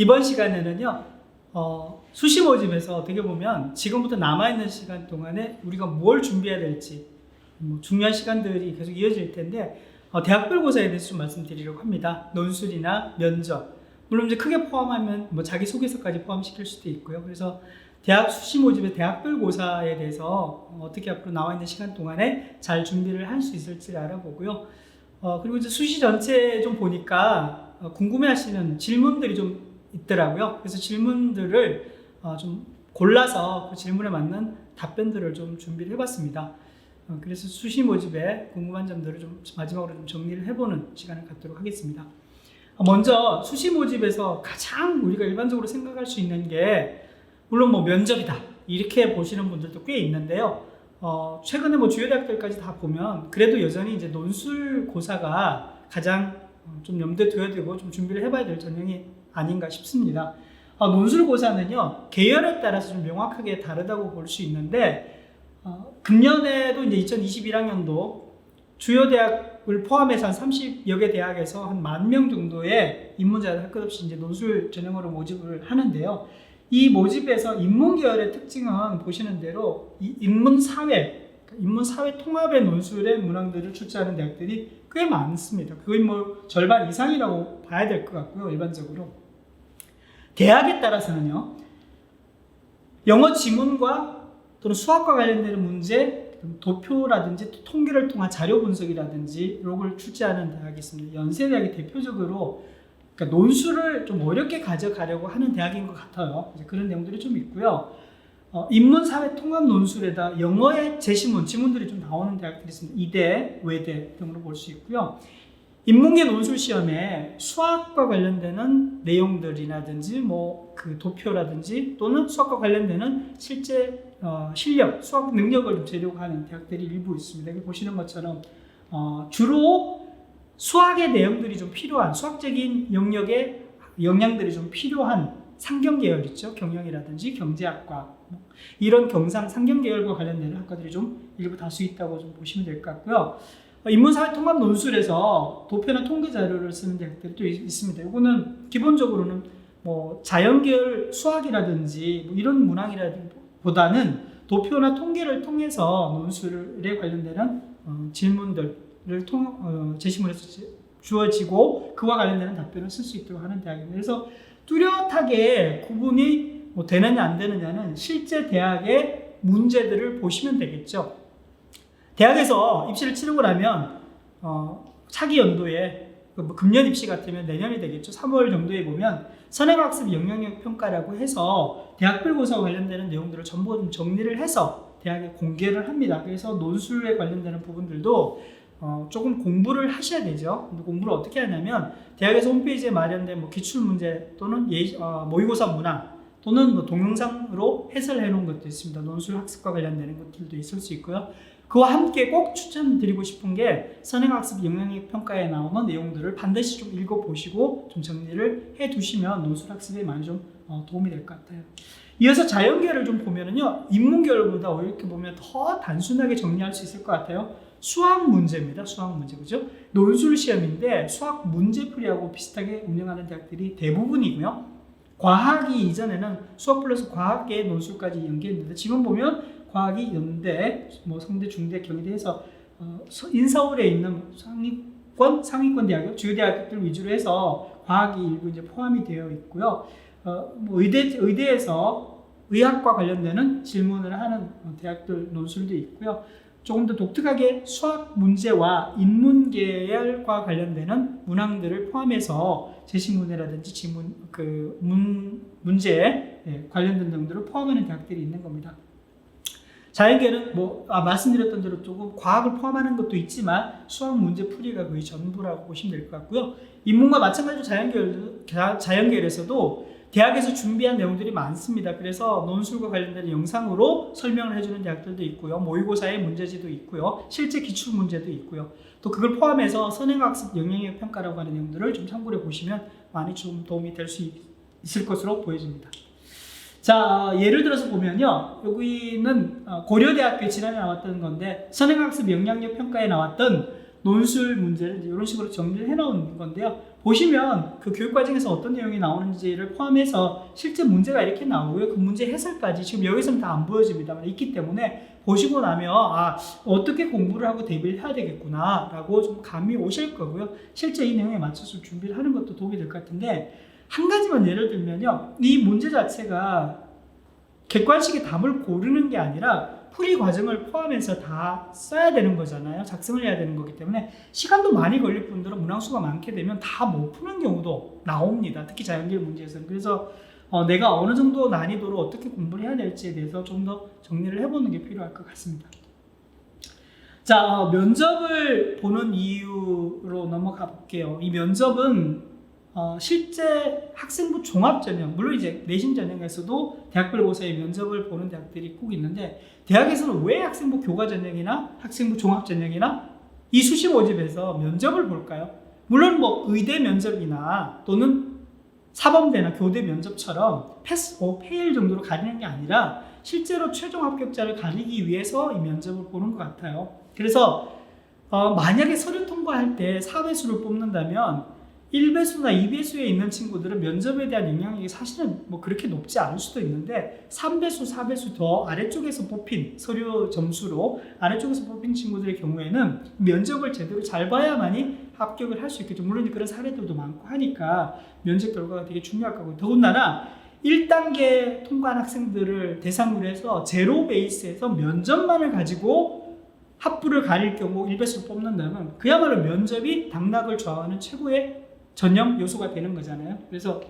이번 시간에는요, 어, 수시 모집에서 어떻게 보면 지금부터 남아있는 시간 동안에 우리가 뭘 준비해야 될지 뭐 중요한 시간들이 계속 이어질 텐데 어, 대학별 고사에 대해서 좀 말씀드리려고 합니다. 논술이나 면접 물론 이제 크게 포함하면 뭐 자기 소개서까지 포함시킬 수도 있고요. 그래서 대학 수시 모집의 대학별 고사에 대해서 어떻게 앞으로 나와 있는 시간 동안에 잘 준비를 할 수 있을지를 알아보고요. 어, 그리고 이제 수시 전체 좀 보니까 어, 궁금해하시는 질문들이 좀 있더라고요. 그래서 질문들을 어, 좀 골라서 그 질문에 맞는 답변들을 좀 준비를 해봤습니다. 어, 그래서 수시 모집에 궁금한 점들을 좀 마지막으로 좀 정리를 해보는 시간을 갖도록 하겠습니다. 어, 먼저 수시 모집에서 가장 우리가 일반적으로 생각할 수 있는 게 물론 뭐 면접이다 이렇게 보시는 분들도 꽤 있는데요. 어, 최근에 뭐 주요 대학들까지 다 보면 그래도 여전히 이제 논술 고사가 가장 어, 좀 염두에 둬야 되고 좀 준비를 해봐야 될 전형이 아닌가 싶습니다. 어, 논술 고사는요 계열에 따라서 좀 명확하게 다르다고 볼 수 있는데 어, 금년에도 이제 2021학년도 주요 대학을 포함해서 한 30여 개 대학에서 한 만 명 정도의 입문자를 할 것 없이 이제 논술 전형으로 모집을 하는데요. 이 모집에서 인문 계열의 특징은 보시는 대로 이 인문 사회, 인문 사회 통합의 논술의 문항들을 출제하는 대학들이 꽤 많습니다. 거의 뭐 절반 이상이라고 봐야 될 것 같고요, 일반적으로. 대학에 따라서는요, 영어 지문과 또는 수학과 관련되는 문제, 도표라든지 또 통계를 통한 자료 분석이라든지 이런 걸 출제하는 대학이 있습니다. 연세대학이 대표적으로 그러니까 논술을 좀 어렵게 가져가려고 하는 대학인 것 같아요. 그런 내용들이 좀 있고요. 어, 인문사회 통합 논술에다 영어의 제시문, 지문들이 좀 나오는 대학들이 있습니다. 이대, 외대 등으로 볼 수 있고요. 인문계 논술 시험에 수학과 관련되는 내용들이라든지 뭐 그 도표라든지 또는 수학과 관련되는 실제 어, 실력, 수학 능력을 재려고 하는 대학들이 일부 있습니다. 여기 보시는 것처럼 어, 주로 수학의 내용들이 좀 필요한 수학적인 영역의 역량들이 좀 필요한 상경 계열 있죠 경영이라든지 경제학과 뭐 이런 경상 상경 계열과 관련되는 학과들이 좀 일부 다수 있다고 좀 보시면 될 것 같고요. 어, 인문사회 통합 논술에서 도표나 통계 자료를 쓰는 대학들도 있- 있습니다. 이거는 기본적으로는 뭐 자연 계열 수학이라든지 뭐 이런 문항이라보다는 도표나 통계를 통해서 논술에 관련되는 어, 질문들을 통 어, 제시문에서 지- 주어지고 그와 관련되는 답변을 쓸 수 있도록 하는 대학입니다. 그래서 뚜렷하게 구분이 뭐 되느냐 안 되느냐는 실제 대학의 문제들을 보시면 되겠죠. 대학에서 입시를 치르고 나면 어, 차기 연도에 그뭐 금년 입시 같으면 내년이 되겠죠. 3월 정도에 보면 선행학습 영향력 평가라고 해서 대학별 고사 관련되는 내용들을 전부 좀 정리를 해서 대학에 공개를 합니다. 그래서 논술에 관련되는 부분들도 어, 조금 공부를 하셔야 되죠. 공부를 어떻게 하냐면 대학에서 홈페이지에 마련된 뭐 기출 문제 또는 예, 어, 모의고사 문항 또는 뭐 동영상으로 해설해 놓은 것도 있습니다. 논술 학습과 관련되는 것들도 있을 수 있고요. 그와 함께 꼭 추천드리고 싶은 게 선행학습 영향력 평가에 나오는 내용들을 반드시 좀 읽어보시고 좀 정리를 해두시면 논술 학습에 많이 좀 어, 도움이 될 것 같아요. 이어서 자연계를 좀 보면은요, 인문계열보다 이렇게 보면 더 단순하게 정리할 수 있을 것 같아요. 수학 문제입니다. 수학 문제 그죠? 논술 시험인데 수학 문제 풀이하고 비슷하게 운영하는 대학들이 대부분이고요. 과학이 이전에는 수학 플러스 과학계 논술까지 연계했는데 지금 보면 과학이 연대, 뭐 성대, 중대, 경희대에서 어, 서- 인서울에 있는 상위권, 상위권 대학교, 주요 대학들 위주로 해서 과학이 일부 이제 포함이 되어 있고요. 어, 뭐 의대, 의대에서 의학과 관련되는 질문을 하는 어, 대학들 논술도 있고요. 조금 더 독특하게 수학 문제와 인문 계열과 관련되는 문항들을 포함해서 제시문제라든지 지문 그 문 문제에 예, 관련된 내용들을 포함하는 대학들이 있는 겁니다. 자연계는 뭐 아, 말씀드렸던 대로 조금 과학을 포함하는 것도 있지만 수학 문제 풀이가 거의 전부라고 보시면 될 것 같고요. 인문과 마찬가지로 자연계열도 자- 자연계열에서도 대학에서 준비한 내용들이 많습니다. 그래서 논술과 관련된 영상으로 설명을 해주는 대학들도 있고요. 모의고사의 문제지도 있고요. 실제 기출 문제도 있고요. 또 그걸 포함해서 선행학습 영향력 평가라고 하는 내용들을 좀 참고해 보시면 많이 좀 도움이 될 수 있을 것으로 보여집니다. 자, 예를 들어서 보면요. 여기는 어, 고려대학교 지난해 나왔던 건데 선행학습 영향력 평가에 나왔던 논술 문제를 이런 식으로 정리를 해 놓은 건데요. 보시면 그 교육 과정에서 어떤 내용이 나오는지를 포함해서 실제 문제가 이렇게 나오고요. 그 문제 해설까지 지금 여기서는 다 안 보여집니다만 있기 때문에 보시고 나면 아 어떻게 공부를 하고 대비를 해야 되겠구나라고 좀 감이 오실 거고요. 실제 이 내용에 맞춰서 준비를 하는 것도 도움이 될 것 같은데 한 가지만 예를 들면요. 이 문제 자체가 객관식의 답을 고르는 게 아니라 풀이 과정을 포함해서 다 써야 되는 거잖아요. 작성을 해야 되는 거기 때문에 시간도 많이 걸릴 뿐더러 문항수가 많게 되면 다 못 푸는 경우도 나옵니다. 특히 자연계열 문제에서는. 그래서 어, 내가 어느 정도 난이도로 어떻게 공부를 해야 될지에 대해서 좀 더 정리를 해보는 게 필요할 것 같습니다. 자, 어, 면접을 보는 이유로 넘어가 볼게요. 이 면접은 어, 실제 학생부 종합 전형, 물론 이제 내신 전형에서도 대학별 고사의 면접을 보는 대학들이 꼭 있는데 대학에서는 왜 학생부 교과 전형이나 학생부 종합 전형이나 이 수시 모집에서 면접을 볼까요? 물론 뭐 의대 면접이나 또는 사범대나 교대 면접처럼 패스 오 페일 정도로 가리는 게 아니라 실제로 최종 합격자를 가리기 위해서 이 면접을 보는 것 같아요. 그래서 어, 만약에 서류 통과할 때 4배수를 뽑는다면 1배수나 2배수에 있는 친구들은 면접에 대한 영향력이 사실은 뭐 그렇게 높지 않을 수도 있는데 3배수, 4배수 더 아래쪽에서 뽑힌 서류 점수로 아래쪽에서 뽑힌 친구들의 경우에는 면접을 제대로 잘 봐야만이 합격을 할 수 있겠죠. 물론 그런 사례들도 많고 하니까 면접 결과가 되게 중요할 거고 더군다나 1단계 통과한 학생들을 대상으로 해서 제로 베이스에서 면접만을 가지고 합부를 가릴 경우 1배수를 뽑는다면 그야말로 면접이 당락을 좌우하는 최고의 전형 요소가 되는 거잖아요. 그래서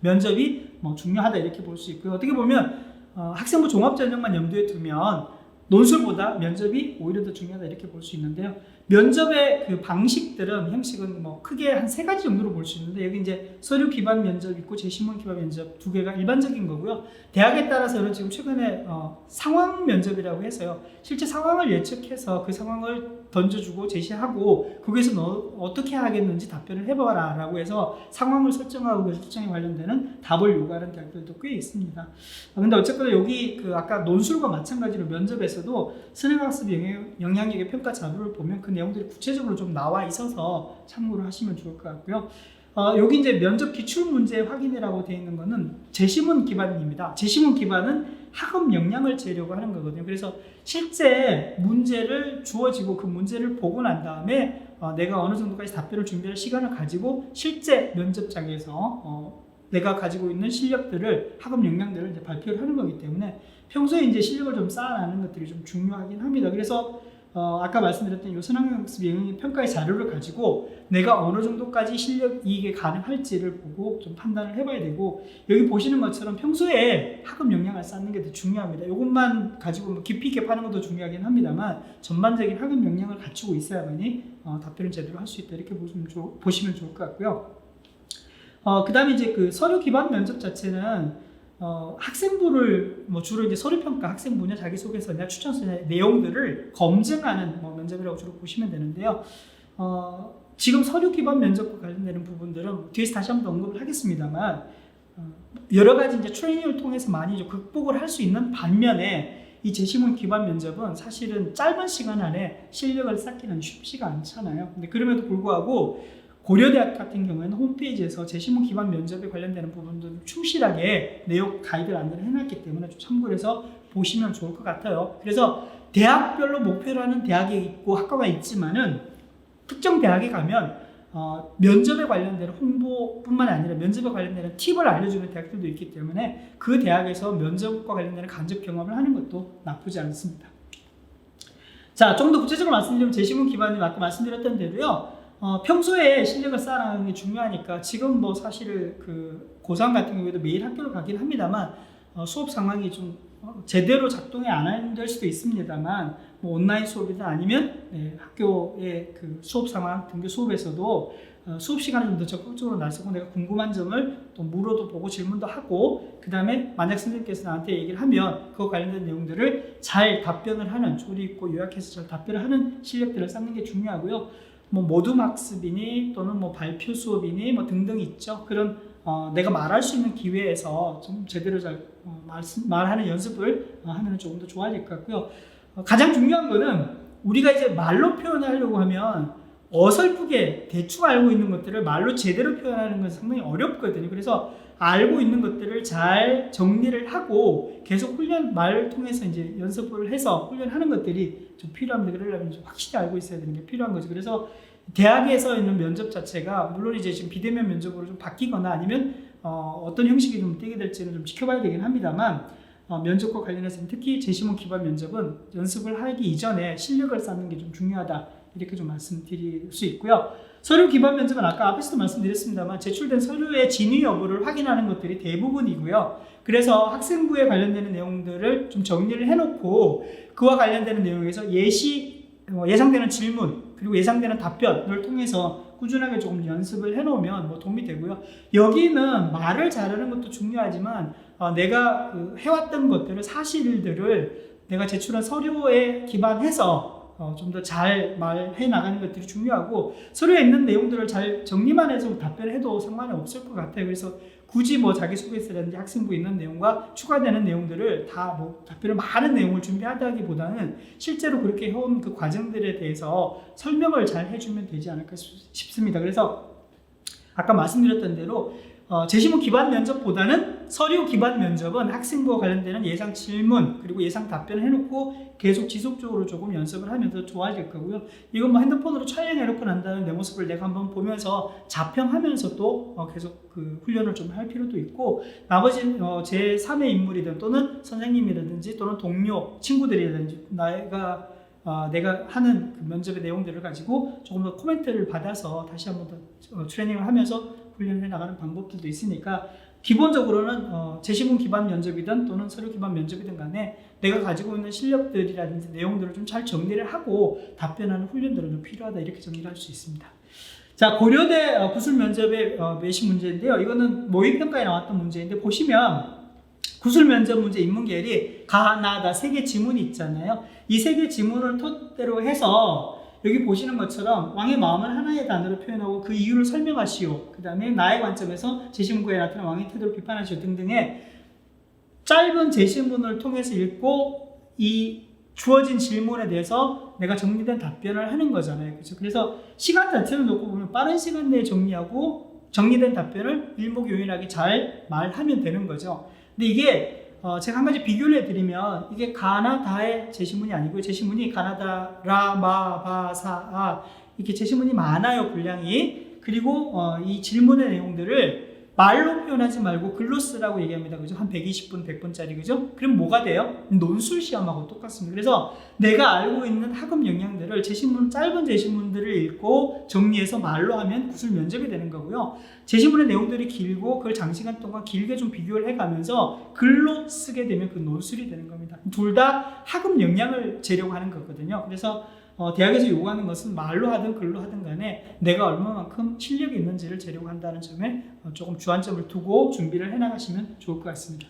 면접이 뭐 중요하다 이렇게 볼 수 있고요. 어떻게 보면 어, 학생부 종합 전형만 염두에 두면 논술보다 면접이 오히려 더 중요하다 이렇게 볼 수 있는데요. 면접의 그 방식들은 형식은 뭐 크게 한 세 가지 정도로 볼 수 있는데 여기 이제 서류 기반 면접 있고 제시문 기반 면접 두 개가 일반적인 거고요. 대학에 따라서는 지금 최근에 어, 상황 면접이라고 해서요. 실제 상황을 예측해서 그 상황을 던져주고 제시하고 거기서 너 어떻게 하겠는지 답변을 해봐라라고 해서 상황을 설정하고 그 설정에 관련되는 답을 요구하는 대학들도 꽤 있습니다. 아, 근데 어쨌거나 여기 그 아까 논술과 마찬가지로 면접에서 도 선행학습 영향, 영향력의 평가 자료를 보면 그 내용들이 구체적으로 좀 나와 있어서 참고를 하시면 좋을 것 같고요. 어, 여기 이제 면접 기출 문제 확인이라고 되어 있는 거는 제시문 기반입니다. 제시문 기반은 학업 역량을 재려고 하는 거거든요. 그래서 실제 문제를 주어지고 그 문제를 보고 난 다음에 어, 내가 어느 정도까지 답변을 준비할 시간을 가지고 실제 면접장에서 어, 내가 가지고 있는 실력들을 학업 역량들을 발표를 하는 거기 때문에 평소에 이제 실력을 좀 쌓아나는 것들이 좀 중요하긴 합니다. 그래서 어, 아까 말씀드렸던 요 선행학습 영역 평가의 자료를 가지고 내가 어느 정도까지 실력 이익이 가능할지를 보고 좀 판단을 해봐야 되고 여기 보시는 것처럼 평소에 학업 역량을 쌓는 게 더 중요합니다. 이것만 가지고 뭐 깊이 있게 파는 것도 중요하긴 합니다만 전반적인 학업 역량을 갖추고 있어야만이 어, 답변을 제대로 할 수 있다 이렇게 보시면 좋을 것 같고요. 어, 그 다음에 이제 그 서류 기반 면접 자체는 어, 학생부를 뭐 주로 이제 서류 평가, 학생부냐, 자기소개서냐, 추천서냐 내용들을 검증하는 뭐 면접이라고 주로 보시면 되는데요. 어, 지금 서류 기반 면접과 관련되는 부분들은 뒤에서 다시 한번 언급을 하겠습니다만 어, 여러 가지 이제 트레이닝을 통해서 많이 좀 극복을 할 수 있는 반면에 이 제시문 기반 면접은 사실은 짧은 시간 안에 실력을 쌓기는 쉽지가 않잖아요. 근데 그럼에도 불구하고 고려대학 같은 경우에는 홈페이지에서 제시문 기반 면접에 관련되는 부분들을 충실하게 내용 가이드를 안내를 해놨기 때문에 좀 참고를 해서 보시면 좋을 것 같아요. 그래서 대학별로 목표로 하는 대학이 있고 학과가 있지만은 특정 대학에 가면 어, 면접에 관련되는 홍보뿐만 아니라 면접에 관련되는 팁을 알려주는 대학들도 있기 때문에 그 대학에서 면접과 관련되는 간접 경험을 하는 것도 나쁘지 않습니다. 자, 좀 더 구체적으로 말씀드리면 제시문 기반이 아까 말씀드렸던 대로요. 어, 평소에 실력을 쌓아나가는 게 중요하니까 지금 뭐 사실 그 고3 같은 경우에도 매일 학교를 가긴 합니다만 어, 수업 상황이 좀 어, 제대로 작동이 안 될 수도 있습니다만 뭐 온라인 수업이든 아니면 네, 학교의 그 수업 상황 등교 수업에서도 어, 수업 시간을 좀 더 적극적으로 나서고 내가 궁금한 점을 또 물어도 보고 질문도 하고 그 다음에 만약 선생님께서 나한테 얘기를 하면 그거 관련된 내용들을 잘 답변을 하는 조리 있고 요약해서 잘 답변을 하는 실력들을 쌓는 게 중요하고요. 뭐 모둠 학습이니 또는 뭐 발표 수업이니 뭐 등등 있죠. 그런 어, 내가 말할 수 있는 기회에서 좀 제대로 잘 어, 말씀, 말하는 연습을 어, 하면 조금 더 좋아질 것 같고요. 어, 가장 중요한 거는 우리가 이제 말로 표현하려고 하면 어설프게 대충 알고 있는 것들을 말로 제대로 표현하는 건 상당히 어렵거든요. 그래서 알고 있는 것들을 잘 정리를 하고 계속 훈련 말을 통해서 이제 연습을 해서 훈련하는 것들이 좀 필요합니다. 그러려면 좀 확실히 알고 있어야 되는 게 필요한 거죠. 그래서 대학에서 있는 면접 자체가 물론 이제 지금 비대면 면접으로 좀 바뀌거나 아니면 어, 어떤 형식이 좀 띄게 될지는 좀 지켜봐야 되긴 합니다만 어, 면접과 관련해서 특히 제시문 기반 면접은 연습을 하기 이전에 실력을 쌓는 게 좀 중요하다 이렇게 좀 말씀드릴 수 있고요. 서류 기반 면접은 아까 앞에서도 말씀드렸습니다만 제출된 서류의 진위 여부를 확인하는 것들이 대부분이고요. 그래서 학생부에 관련되는 내용들을 좀 정리를 해놓고 그와 관련되는 내용에서 예시 어, 예상되는 질문 그리고 예상되는 답변을 통해서 꾸준하게 조금 연습을 해놓으면 뭐 도움이 되고요. 여기는 말을 잘하는 것도 중요하지만 어, 내가 그 해왔던 것들을 사실들을 내가 제출한 서류에 기반해서 어, 좀 더 잘 말해 나가는 것들이 중요하고 서류에 있는 내용들을 잘 정리만 해서 답변을 해도 상관이 없을 것 같아요. 그래서 굳이 뭐 자기소개서라든지 학생부에 있는 내용과 추가되는 내용들을 다 뭐 답변을 많은 내용을 준비하다기보다는 실제로 그렇게 해온 그 과정들에 대해서 설명을 잘 해주면 되지 않을까 싶- 싶습니다. 그래서 아까 말씀드렸던 대로 어, 제시문 기반 면접보다는 서류 기반 면접은 학생부와 관련되는 예상 질문 그리고 예상 답변을 해놓고 계속 지속적으로 조금 연습을 하면 더 좋아질 거고요. 이건 뭐 핸드폰으로 촬영해놓고 난 다음에 내 모습을 내가 한번 보면서 자평하면서 또 어, 계속 그 훈련을 좀 할 필요도 있고 나머지 어, 제 3의 인물이든 또는 선생님이라든지 또는 동료 친구들이라든지 나가 어, 내가 하는 그 면접의 내용들을 가지고 조금 더 코멘트를 받아서 다시 한번 더 어, 트레이닝을 하면서 훈련해 나가는 방법들도 있으니까 기본적으로는 어, 제시문 기반 면접이든 또는 서류 기반 면접이든 간에 내가 가지고 있는 실력들이라든지 내용들을 좀 잘 정리를 하고 답변하는 훈련들은 좀 필요하다 이렇게 정리를 할 수 있습니다. 자 고려대 어, 구술 면접의 어, 메시 문제인데요. 이거는 모의평가에 나왔던 문제인데 보시면 구술 면접 문제 인문계열이 가 나 다 세 개 지문이 있잖아요. 이 세 개 지문을 토대로 해서 여기 보시는 것처럼 왕의 마음을 하나의 단어로 표현하고 그 이유를 설명하시오. 그 다음에 나의 관점에서 제시문구에 나타난 왕의 태도를 비판하시오 등등의 짧은 제시문을 통해서 읽고 이 주어진 질문에 대해서 내가 정리된 답변을 하는 거잖아요. 그렇죠? 그래서 시간 자체를 놓고 보면 빠른 시간 내에 정리하고 정리된 답변을 일목요연하게 잘 말하면 되는 거죠. 근데 이게 어, 제가 한 가지 비교를 해드리면 이게 가나다의 제시문이 아니고 제시문이 가나다 라마바사아 이렇게 제시문이 많아요 분량이. 그리고 어, 이 질문의 내용들을 말로 표현하지 말고 글로 쓰라고 얘기합니다. 그죠? 한 120분, 100분짜리 그죠? 그럼 뭐가 돼요? 논술 시험하고 똑같습니다. 그래서 내가 알고 있는 학업 역량들을 제시문 짧은 제시문들을 읽고 정리해서 말로 하면 구술 면접이 되는 거고요. 제시문의 내용들이 길고 그걸 장시간 동안 길게 좀 비교를 해 가면서 글로 쓰게 되면 그 논술이 되는 겁니다. 둘 다 학업 역량을 재려고 하는 거거든요. 그래서 어, 대학에서 요구하는 것은 말로 하든 글로 하든 간에 내가 얼마만큼 실력이 있는지를 재려고 한다는 점에 어, 조금 주안점을 두고 준비를 해나가시면 좋을 것 같습니다.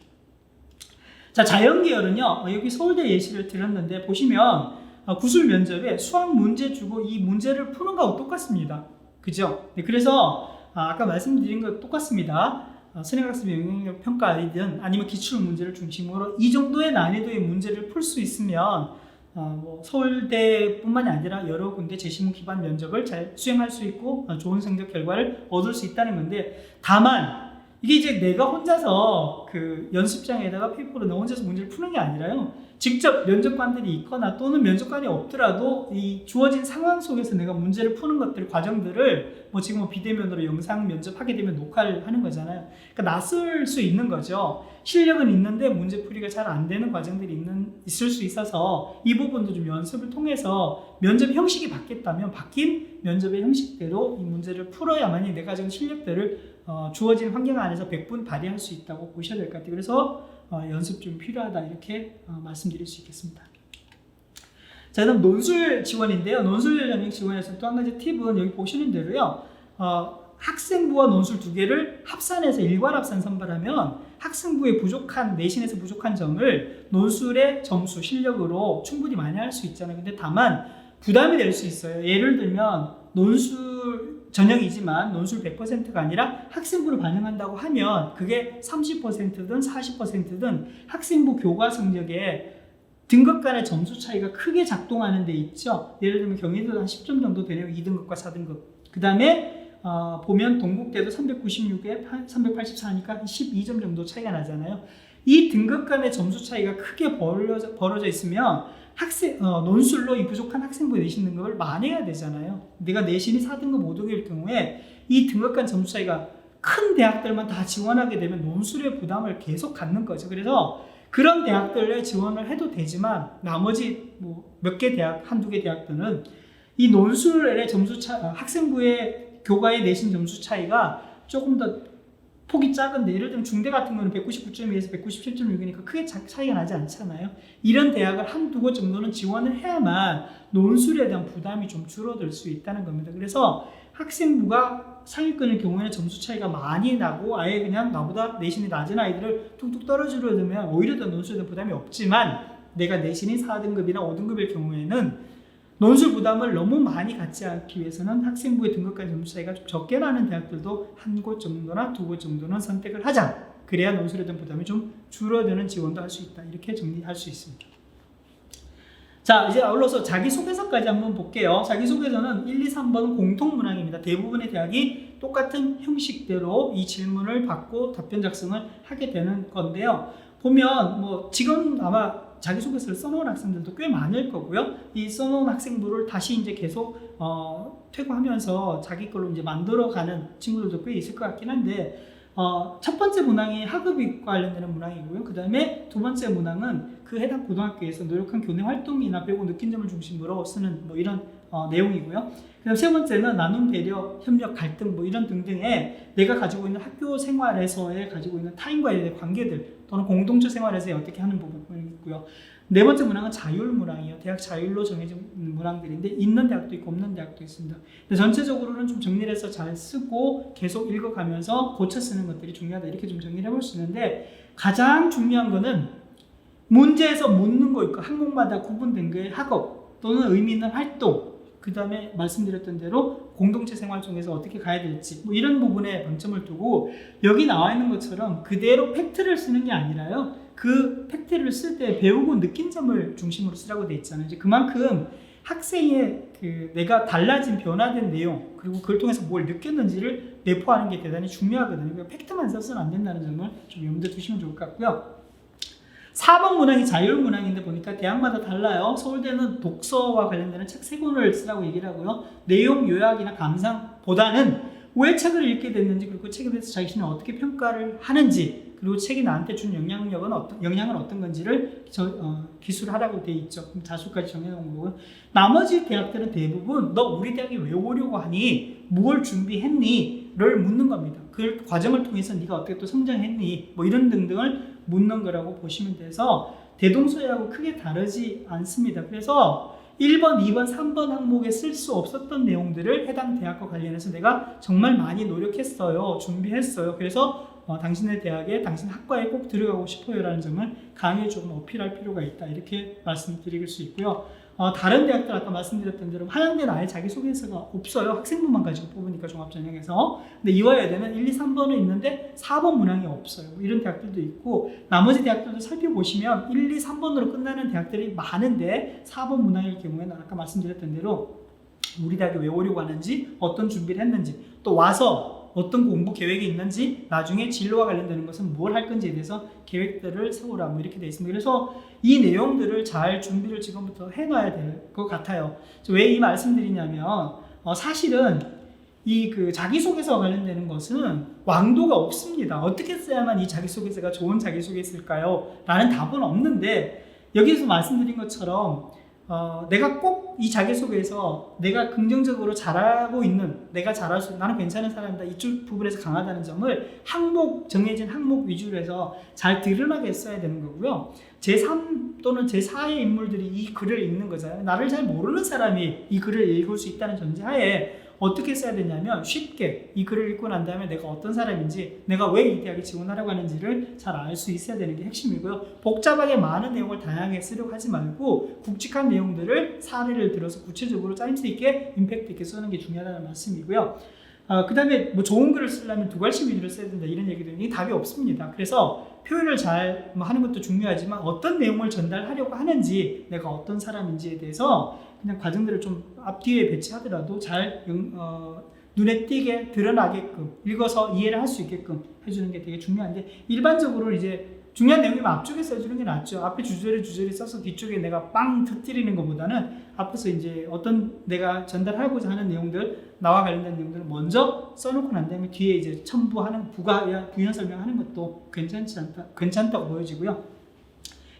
자, 자연계열은요, 어, 여기 서울대 예시를 드렸는데 보시면 어, 구술 면접에 수학 문제 주고 이 문제를 푸는 거하고 똑같습니다. 그죠? 네, 그래서 아, 아까 말씀드린 것 똑같습니다. 어, 선행학습 영향력 평가이든 아니면 기출 문제를 중심으로 이 정도의 난이도의 문제를 풀 수 있으면 어, 뭐 서울대뿐만이 아니라 여러 군데 제시문 기반 면접을 잘 수행할 수 있고 어, 좋은 성적 결과를 얻을 수 있다는 건데 다만 이게 이제 내가 혼자서 그 연습장에다가 페이퍼로 나 혼자서 문제를 푸는 게 아니라요. 직접 면접관들이 있거나 또는 면접관이 없더라도 이 주어진 상황 속에서 내가 문제를 푸는 것들 과정들을 뭐 지금 뭐 비대면으로 영상 면접하게 되면 녹화를 하는 거잖아요. 그러니까 낯설 수 있는 거죠. 실력은 있는데 문제 풀이가 잘 안 되는 과정들이 있는 있을 수 있어서 이 부분도 좀 연습을 통해서 면접 형식이 바뀌었다면 바뀐 면접의 형식대로 이 문제를 풀어야만이 내가 지금 실력들을 어, 주어진 환경 안에서 100분 발휘할 수 있다고 보셔야 될 것 같아요. 그래서 어, 연습 좀 필요하다 이렇게 어, 말씀드릴 수 있겠습니다. 자, 그다음 논술 지원인데요. 논술 영역 지원에서 또 한 가지 팁은 여기 보시는 대로요. 어, 학생부와 논술 두 개를 합산해서 일괄 합산 선발하면 학생부에 부족한 내신에서 부족한 점을 논술의 점수 실력으로 충분히 많이 할수 있잖아요. 근데 다만 부담이 될 수 있어요. 예를 들면 논술 전형이지만 논술 100%가 아니라 학생부를 반영한다고 하면 그게 30%든 40%든 학생부 교과 성적에 등급 간의 점수 차이가 크게 작동하는 데 있죠. 예를 들면 경희도 한 10점 정도 되네요. 2등급과 4등급. 그 다음에 어, 보면 동국대도 396에 384니까 12점 정도 차이가 나잖아요. 이 등급 간의 점수 차이가 크게 벌어져, 벌어져 있으면 학생 어, 논술로 이 부족한 학생부의 내신 등급을 만회해야 되잖아요. 내가 내신이 4등급, 5등급일 경우에 이 등급 간 점수 차이가 큰 대학들만 다 지원하게 되면 논술의 부담을 계속 갖는 거죠. 그래서 그런 대학들에 지원을 해도 되지만 나머지 뭐 몇 개 대학, 한두 개 대학들은 이 논술의 점수 차 아, 학생부의 교과의 내신 점수 차이가 조금 더 폭이 작은데 예를 들면 중대 같은 경우는 199.2에서 197.6이니까 크게 차- 차이가 나지 않잖아요. 이런 대학을 한두 곳 정도는 지원을 해야만 논술에 대한 부담이 좀 줄어들 수 있다는 겁니다. 그래서 학생부가 상위권일 경우에는 점수 차이가 많이 나고 아예 그냥 나보다 내신이 낮은 아이들을 툭툭 떨어지려 들면 오히려 더 논술에 대한 부담이 없지만 내가 내신이 4등급이나 5등급일 경우에는 논술 부담을 너무 많이 갖지 않기 위해서는 학생부의 등급간 점수 차이가 좀 적게 나는 대학들도 한 곳 정도나 두 곳 정도는 선택을 하자. 그래야 논술에 대한 부담이 좀 줄어드는 지원도 할 수 있다. 이렇게 정리할 수 있습니다. 자, 이제 아울러서 자기소개서까지 한번 볼게요. 자기소개서는 1, 2, 3번은 공통문항입니다. 대부분의 대학이 똑같은 형식대로 이 질문을 받고 답변 작성을 하게 되는 건데요. 보면 뭐 지금 아마 자기소개서를 써놓은 학생들도 꽤 많을 거고요. 이 써놓은 학생부를 다시 이제 계속 어, 퇴고하면서 자기 걸로 이제 만들어가는 친구들도 꽤 있을 것 같긴 한데 어, 첫 번째 문항이 학업이 관련되는 문항이고요. 그 다음에 두 번째 문항은 그 해당 고등학교에서 노력한 교내 활동이나 배우고 느낀 점을 중심으로 쓰는 뭐 이런 어, 내용이고요. 그다음 세 번째는 나눔, 배려, 협력, 갈등 뭐 이런 등등의 내가 가지고 있는 학교 생활에서의 가지고 있는 타인과의 관계들 또는 공동체 생활에서 어떻게 하는 부분이 있고요. 네 번째 문항은 자율 문항이에요. 대학 자율로 정해진 문항들인데 있는 대학도 있고 없는 대학도 있습니다. 근데 전체적으로는 좀 정리를 해서 잘 쓰고 계속 읽어가면서 고쳐 쓰는 것들이 중요하다 이렇게 좀 정리를 해볼 수 있는데 가장 중요한 거는 문제에서 묻는 거 있고 항목마다 구분된 게 학업 또는 의미 있는 활동 그 다음에 말씀드렸던 대로 공동체 생활 중에서 어떻게 가야 될지 뭐 이런 부분에 방점을 두고 여기 나와 있는 것처럼 그대로 팩트를 쓰는 게 아니라요. 그 팩트를 쓸 때 배우고 느낀 점을 중심으로 쓰라고 돼 있잖아요. 이제 그만큼 학생의 그 내가 달라진 변화된 내용 그리고 그걸 통해서 뭘 느꼈는지를 내포하는 게 대단히 중요하거든요. 그러니까 팩트만 써서는 안 된다는 점을 좀 염두에 두시면 좋을 것 같고요 4번 문항이 자율 문항인데 보니까 대학마다 달라요. 서울대는 독서와 관련되는 책세 권을 쓰라고 얘기를 하고요. 내용 요약이나 감상보다는 왜 책을 읽게 됐는지 그리고 책에 대해서 자신이 어떻게 평가를 하는지 그리고 책이 나한테 준 영향력은 어떤 영향은 어떤 건지를 저, 어, 기술하라고 돼 있죠. 그럼 자수까지 정해놓은 거고요. 나머지 대학들은 대부분 너 우리 대학에 왜 오려고 하니? 뭘 준비했니? 를 묻는 겁니다. 그 과정을 통해서 네가 어떻게 또 성장했니? 뭐 이런 등등을 묻는 거라고 보시면 돼서 대동소이하고 크게 다르지 않습니다. 그래서 1번, 2번, 3번 항목에 쓸 수 없었던 내용들을 해당 대학과 관련해서 내가 정말 많이 노력했어요. 준비했어요. 그래서 어, 당신의 대학에, 당신 학과에 꼭 들어가고 싶어요라는 점을 강하게 조금 어필할 필요가 있다. 이렇게 말씀드릴 수 있고요. 어, 다른 대학들 아까 말씀드렸던 대로 한양대는 아예 자기소개서가 없어요. 학생부만 가지고 뽑으니까 종합전형에서. 근데 이화여대는 1, 2, 3번은 있는데 4번 문항이 없어요. 뭐 이런 대학들도 있고 나머지 대학들도 살펴보시면 1, 2, 3번으로 끝나는 대학들이 많은데 4번 문항일 경우에는 아까 말씀드렸던 대로 우리 대학에 왜 오려고 하는지 어떤 준비를 했는지 또 와서 어떤 공부 계획이 있는지 나중에 진로와 관련되는 것은 뭘 할 건지에 대해서 계획들을 세우라 뭐 이렇게 되어 있습니다. 그래서 이 내용들을 잘 준비를 지금부터 해놔야 될 것 같아요. 왜 이 말씀드리냐면 어, 사실은 이그 자기소개서와 관련되는 것은 왕도가 없습니다. 어떻게 써야만 이 자기소개서가 좋은 자기소개서일까요? 라는 답은 없는데 여기서 말씀드린 것처럼 어, 내가 꼭 이 자기소개에서 내가 긍정적으로 잘하고 있는 내가 잘할 수 나는 괜찮은 사람이다. 이쪽 부분에서 강하다는 점을 항목 정해진 항목 위주로 해서 잘 드러나게 써야 되는 거고요. 제3 또는 제4의 인물들이 이 글을 읽는 거잖아요. 나를 잘 모르는 사람이 이 글을 읽을 수 있다는 전제하에 어떻게 써야 되냐면 쉽게 이 글을 읽고 난 다음에 내가 어떤 사람인지 내가 왜 이 대학에 지원하려고 하는지를 잘 알 수 있어야 되는 게 핵심이고요. 복잡하게 많은 내용을 다양하게 쓰려고 하지 말고 굵직한 내용들을 사례를 들어서 구체적으로 짜임새 있게 임팩트 있게 쓰는 게 중요하다는 말씀이고요. 어, 그 다음에 뭐 좋은 글을 쓰려면 두 갈씩 위주로 써야 된다 이런 얘기도 이게 답이 없습니다. 그래서 표현을 잘뭐 하는 것도 중요하지만 어떤 내용을 전달하려고 하는지 내가 어떤 사람인지에 대해서 그냥 과정들을 좀 앞뒤에 배치하더라도 잘 영- 어, 눈에 띄게 드러나게끔 읽어서 이해를 할 수 있게끔 해주는 게 되게 중요한데 일반적으로 이제 중요한 내용이면 앞쪽에 써주는 게 낫죠. 앞에 주저리 주저리 써서 뒤쪽에 내가 빵 터뜨리는 것보다는 앞에서 이제 어떤 내가 전달하고자 하는 내용들 나와 관련된 내용들을 먼저 써놓고 난 다음에 뒤에 이제 첨부하는 부가 부연 설명하는 것도 괜찮지 않다 괜찮다고 보여지고요.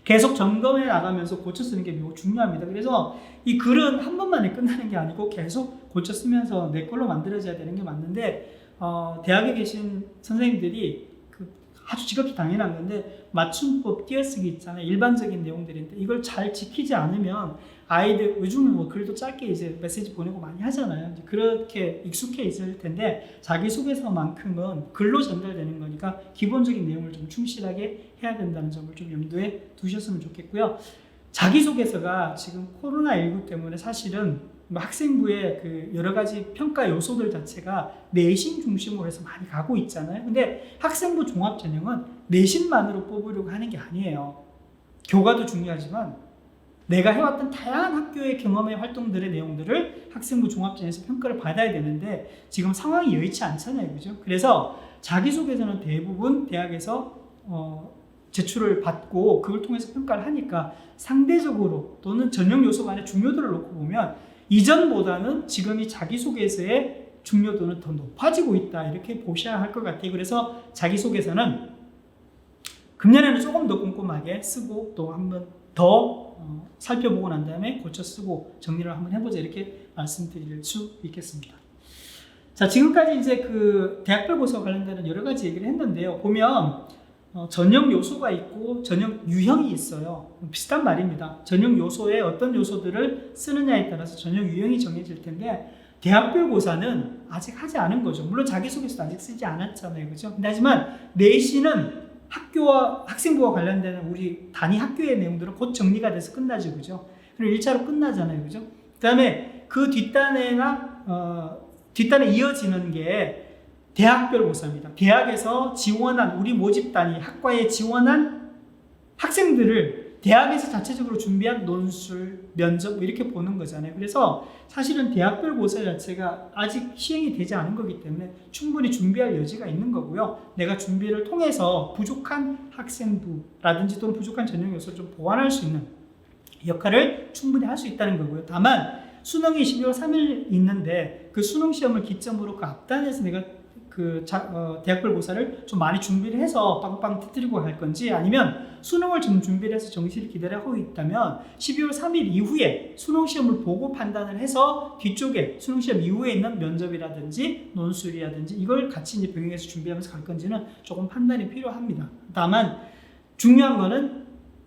계속 점검해 나가면서 고쳐 쓰는 게 매우 중요합니다. 그래서 이 글은 한 번만에 끝나는 게 아니고 계속 고쳐 쓰면서 내 걸로 만들어져야 되는 게 맞는데 어, 대학에 계신 선생님들이 그 아주 지극히 당연한 건데 맞춤법 띄어쓰기 있잖아요. 일반적인 내용들인데 이걸 잘 지키지 않으면 아이들 요즘은 뭐 글도 짧게 이제 메시지 보내고 많이 하잖아요. 그렇게 익숙해 있을 텐데 자기소개서만큼은 글로 전달되는 거니까 기본적인 내용을 좀 충실하게 해야 된다는 점을 좀 염두에 두셨으면 좋겠고요. 자기소개서가 지금 코로나19 때문에 사실은 뭐 학생부의 그 여러 가지 평가 요소들 자체가 내신 중심으로 해서 많이 가고 있잖아요. 근데 학생부 종합 전형은 내신만으로 뽑으려고 하는 게 아니에요. 교과도 중요하지만 내가 해왔던 다양한 학교의 경험의 활동들의 내용들을 학생부 종합전에서 평가를 받아야 되는데 지금 상황이 여의치 않잖아요, 그죠? 그래서 자기소개서는 대부분 대학에서 어, 제출을 받고 그걸 통해서 평가를 하니까 상대적으로 또는 전형 요소 간의 중요도를 놓고 보면 이전보다는 지금이 자기소개서의 중요도는 더 높아지고 있다 이렇게 보셔야 할 것 같아요. 그래서 자기소개서는 금년에는 조금 더 꼼꼼하게 쓰고 또 한번 더 어, 살펴보고 난 다음에 고쳐 쓰고 정리를 한번 해보자 이렇게 말씀드릴 수 있겠습니다. 자 지금까지 이제 그 대학별 고사 관련되는 여러 가지 얘기를 했는데요. 보면 어, 전형 요소가 있고 전형 유형이 있어요. 비슷한 말입니다. 전형 요소에 어떤 요소들을 쓰느냐에 따라서 전형 유형이 정해질 텐데 대학별 고사는 아직 하지 않은 거죠. 물론 자기소개서도 아직 쓰지 않았잖아요. 그죠? 하지만 내신은 학교와 학생부와 관련되는 우리 단위 학교의 내용들은 곧 정리가 돼서 끝나죠. 그죠? 그리고 1차로 끝나잖아요. 그죠? 그 다음에 그 뒷단에나, 어, 뒷단에 이어지는 게 대학별 고사입니다. 대학에서 지원한, 우리 모집 단위, 학과에 지원한 학생들을 대학에서 자체적으로 준비한 논술, 면접 뭐 이렇게 보는 거잖아요. 그래서 사실은 대학별 고사 자체가 아직 시행이 되지 않은 거기 때문에 충분히 준비할 여지가 있는 거고요. 내가 준비를 통해서 부족한 학생부라든지 또는 부족한 전형 요소를 좀 보완할 수 있는 역할을 충분히 할 수 있다는 거고요. 다만 수능이 12월 3일 있는데 그 수능 시험을 기점으로 그 앞단에서 내가 그 자, 어, 대학별 고사를 좀 많이 준비를 해서 빵빵 터뜨리고 갈 건지 아니면 수능을 좀 준비를 해서 정시를 기다려하고 있다면 12월 3일 이후에 수능 시험을 보고 판단을 해서 뒤쪽에 수능 시험 이후에 있는 면접이라든지 논술이라든지 이걸 같이 이제 병행해서 준비하면서 갈 건지는 조금 판단이 필요합니다. 다만 중요한 거는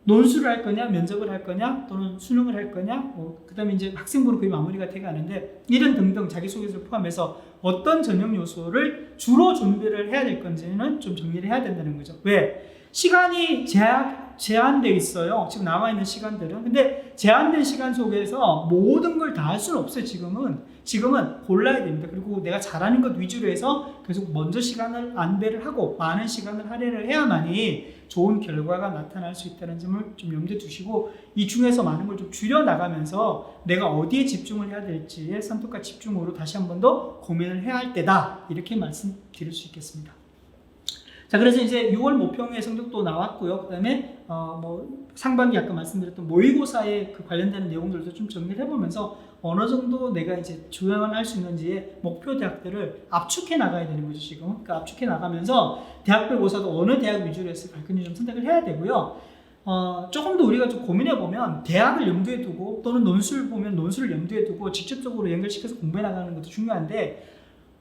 논술을 할 거냐, 면접을 할 거냐, 또는 수능을 할 거냐, 뭐, 그 다음에 이제 학생부로 거의 마무리가 돼 가는데, 이런 등등 자기소개서를 포함해서 어떤 전형 요소를 주로 준비를 해야 될 건지는 좀 정리를 해야 된다는 거죠. 왜? 시간이 제한, 제한돼 있어요. 지금 남아있는 시간들은. 근데 제한된 시간 속에서 모든 걸 다 할 수는 없어요, 지금은. 지금은 골라야 됩니다. 그리고 내가 잘하는 것 위주로 해서 계속 먼저 시간을 안배를 하고 많은 시간을 할애를 해야만이 좋은 결과가 나타날 수 있다는 점을 좀 염두에 두시고 이 중에서 많은 걸 좀 줄여 나가면서 내가 어디에 집중을 해야 될지에 선택과 집중으로 다시 한 번 더 고민을 해야 할 때다 이렇게 말씀드릴 수 있겠습니다. 자 그래서 이제 6월 모평의 성적도 나왔고요. 그 다음에 어 뭐 상반기 아까 말씀드렸던 모의고사에 그 관련되는 내용들도 좀 정리를 해보면서 어느 정도 내가 이제 조연할 수 있는지의 목표 대학들을 압축해 나가야 되는 거죠 지금. 그러니까 압축해 나가면서 대학별 고사도 어느 대학 위주로 해서 갈 건지 좀 선택을 해야 되고요. 어, 조금 더 우리가 좀 고민해 보면 대학을 염두에 두고 또는 논술 보면 논술을 염두에 두고 직접적으로 연결시켜서 공부해 나가는 것도 중요한데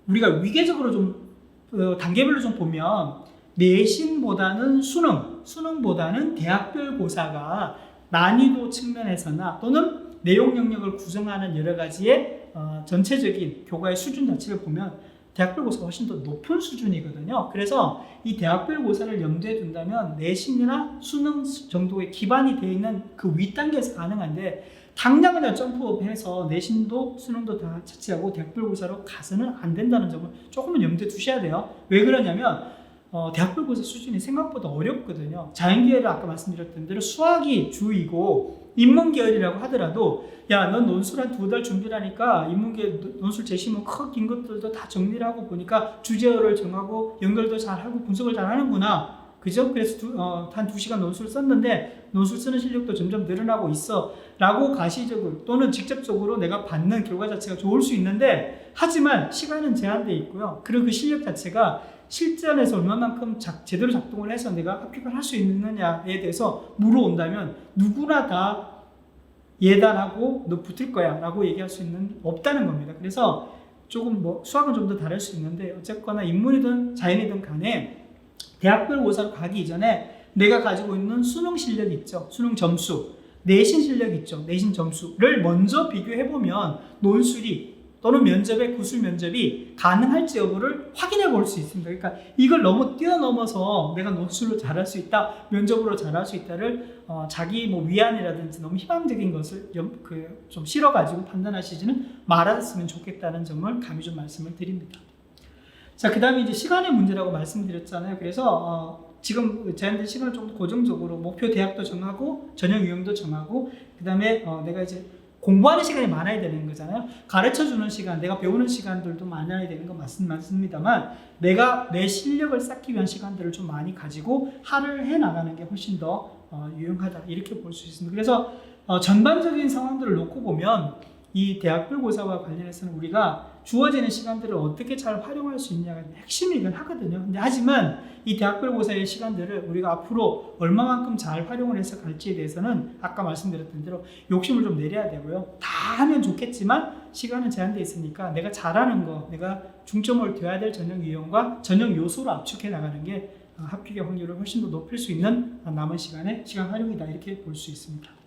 우리가 위계적으로 좀 어, 단계별로 좀 보면 내신보다는 수능, 수능보다는 대학별 고사가 난이도 측면에서나 또는 내용 영역을 구성하는 여러 가지의 어, 전체적인 교과의 수준 자체를 보면 대학별 고사가 훨씬 더 높은 수준이거든요. 그래서 이 대학별 고사를 염두에 둔다면 내신이나 수능 정도의 기반이 되어 있는 그 윗단계에서 가능한데 당장 그냥 점프업해서 내신도 수능도 다 차치하고 대학별 고사로 가서는 안 된다는 점을 조금은 염두에 두셔야 돼요. 왜 그러냐면 어, 대학별 고사 수준이 생각보다 어렵거든요. 자연계열은 아까 말씀드렸던 대로 수학이 주이고 인문계열이라고 하더라도 야, 넌 논술 한 두 달 준비하니까 인문계 노- 논술 제시문 크긴 것들도 다 정리를 하고 보니까 주제어를 정하고 연결도 잘하고 분석을 잘 하는구나. 그죠? 그래서 두, 어, 한두 시간 논술 썼는데 논술 쓰는 실력도 점점 늘어나고 있어. 라고 가시적으로 또는 직접적으로 내가 받는 결과 자체가 좋을 수 있는데 하지만 시간은 제한되어 있고요. 그리고 그 실력 자체가 실전에서 얼마만큼 작- 제대로 작동을 해서 내가 합격을 할 수 있느냐에 대해서 물어온다면 누구나 다 예단하고 너 붙을 거야 라고 얘기할 수 있는 없다는 겁니다. 그래서 조금 뭐 수학은 좀 더 다를 수 있는데 어쨌거나 인문이든 자연이든 간에 대학별 고사로 가기 이전에 내가 가지고 있는 수능 실력 있죠. 수능 점수, 내신 실력 있죠. 내신 점수를 먼저 비교해 보면 논술이 또는 면접의 구술 면접이 가능할지 여부를 확인해 볼 수 있습니다. 그러니까 이걸 너무 뛰어넘어서 내가 논술로 잘할 수 있다, 면접으로 잘할 수 있다를 어, 자기 뭐 위안이라든지 너무 희망적인 것을 그좀 실어가지고 판단하시지는 말았으면 좋겠다는 점을 감히 좀 말씀을 드립니다. 자, 그 다음에 이제 시간의 문제라고 말씀드렸잖아요. 그래서 어, 지금 제한된 시간을 좀더 고정적으로 목표 대학도 정하고 전형 유형도 정하고 그 다음에 어, 내가 이제 공부하는 시간이 많아야 되는 거잖아요. 가르쳐 주는 시간, 내가 배우는 시간들도 많아야 되는 건 맞, 맞습니다만 내가 내 실력을 쌓기 위한 시간들을 좀 많이 가지고 할애를 해 나가는 게 훨씬 더 어, 유용하다 이렇게 볼 수 있습니다. 그래서 어, 전반적인 상황들을 놓고 보면 이 대학별 고사와 관련해서는 우리가 주어지는 시간들을 어떻게 잘 활용할 수 있냐가 핵심이긴 하거든요. 근데 하지만 이 대학별 고사의 시간들을 우리가 앞으로 얼마만큼 잘 활용을 해서 갈지에 대해서는 아까 말씀드렸던 대로 욕심을 좀 내려야 되고요. 다 하면 좋겠지만 시간은 제한돼 있으니까 내가 잘하는 거, 내가 중점을 둬야 될 전형 유형과 전형 요소로 압축해 나가는 게 어, 합격의 확률을 훨씬 더 높일 수 있는 남은 시간의 시간 활용이다 이렇게 볼 수 있습니다.